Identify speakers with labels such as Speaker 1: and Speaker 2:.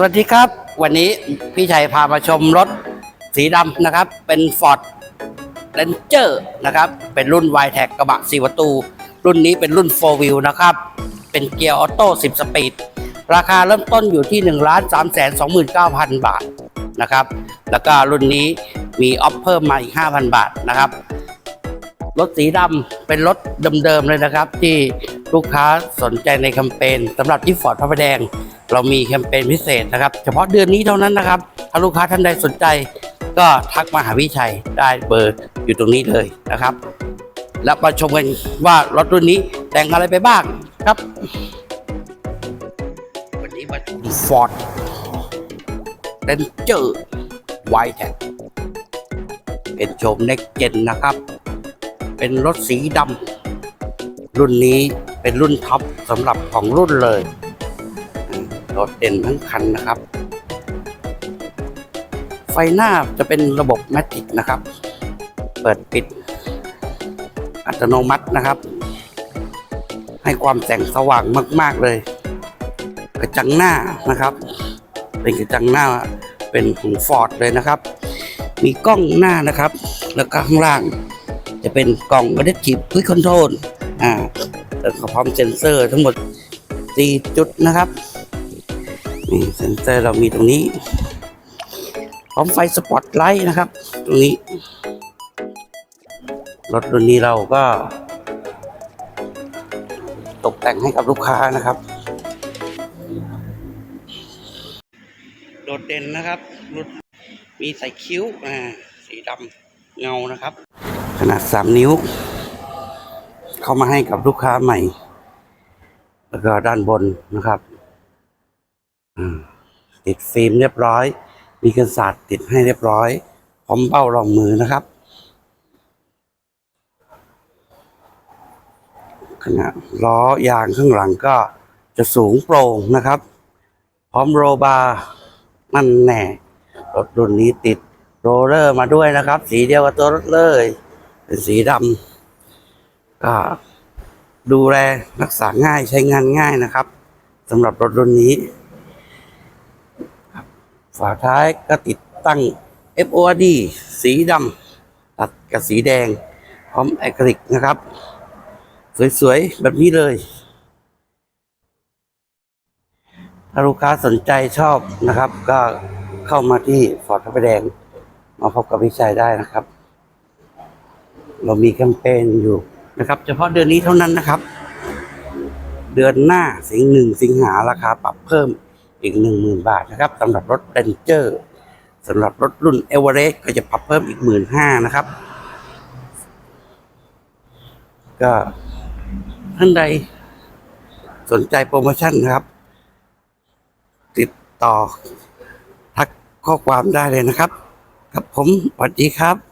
Speaker 1: สวัสดีครับ วันนี้พี่ชัยพามาชมรถสีดำนะครับ เป็น Ford Ranger นะครับ เป็นรุ่น y t e c กระบะ4ประตู รุ่นนี้เป็นรุ่น 4 wheel นะครับ เป็นเกียร์ออโต้10 สปีด ราคาเริ่มต้นอยู่ที่ 1 3 2 9 0 0 0 บาทนะครับ แล้วก็รุ่นนี้มีออฟเพิ่มมาอีก 5,000 บาทนะครับรถสีดำเป็นรถเดิมๆเลยนะครับ ที่ลูกค้าสนใจในแคมเปญสำหรับที่ฟอร์ดพระประแดง เรามีแคมเปญพิเศษนะครับ เฉพาะเดือนนี้เท่านั้นนะครับ ถ้าลูกค้าท่านใดสนใจ ก็ทักมาหาพี่ชัยได้เบอร์อยู่ตรงนี้เลยนะครับ แล้วมาชมกันว่ารถรุ่นนี้แต่งอะไรไปบ้างครับ วันนี้มาชมฟอร์ดเรนเจอร์ไวแท็เป็นโฉมเน็กเจนนะครับ เป็นรถสีดำรุ่นนี้เป็นรุ่นท็อปสำหรับของรุ่นเลย รถเด่นทั้งคันนะครับ ไฟหน้าจะเป็นระบบแมติกนะครับ เปิดปิด อัตโนมัตินะครับ ให้ความแสงสว่างมาก ๆเลย กระจังหน้านะครับ เป็นกระจังหน้าเป็นของฟอร์ดเลยนะครับ มีกล้องหน้านะครับ แล้วก็ข้างล่างจะเป็นกล่อง Adaptive Quick Control อ่าแล้วก็พร้อมเซ็นเซอร์ทั้งหมด 4 จุดนะครับ นี่เซนเซอร์เรามีตรงนี้ พร้อมไฟสปอตไลท์นะครับ ตรงนี้ รถรุ่นนี้เราก็ ตกแต่งให้กับลูกค้านะครับ โดดเด่นนะครับรถมีใส่คิ้วอ่าสีดำเงานะครับ ขนาด 3 นิ้ว เข้ามาให้กับลูกค้าใหม่ แล้วก็ด้านบนนะครับ ติดฟิล์มเรียบร้อย มีกันศาสตร์ติดให้เรียบร้อย พร้อมเบ้ารองมือนะครับขณะล้อยางข้างหลังก็จะสูงโปร่งนะครับ พร้อมโรบาร์นั่นแน่รถรุ่นนี้ติดโรเลอร์มาด้วยนะครับ สีเดียวกับตัวรถเลย เป็นสีดำก็ดูแลรักษาง่ายใช้งานง่ายนะครับสำหรับรถรุ่นนี้ ฝาท้ายก็ติดตั้ง FOD สีดำตัดกับสีแดง พร้อมแอคริลิกนะครับ สวยๆ แบบนี้เลย ถ้าลูกค้าสนใจชอบนะครับ ก็เข้ามาที่ฟอร์ดพระประแดง มาพบกับพี่ชัยได้นะครับ เรามีแคมเปญอยู่นะครับ เฉพาะเดือนนี้เท่านั้นนะครับ เดือนหน้าสิงหนึ่งสิงหาราคาปรับเพิ่ม อีกหนึ่งหมื่นบาทนะครับสำหรับรถเรนเจอร์สำหรับรถรุ่นเอเวอเรสต์ก็จะปรับเพิ่มอีกหมื่นห้านะครับ ก็ท่านใดสนใจโปรโมชั่นนะครับ ติดต่อทักข้อความได้เลยนะครับครับผมสวัสดีครับ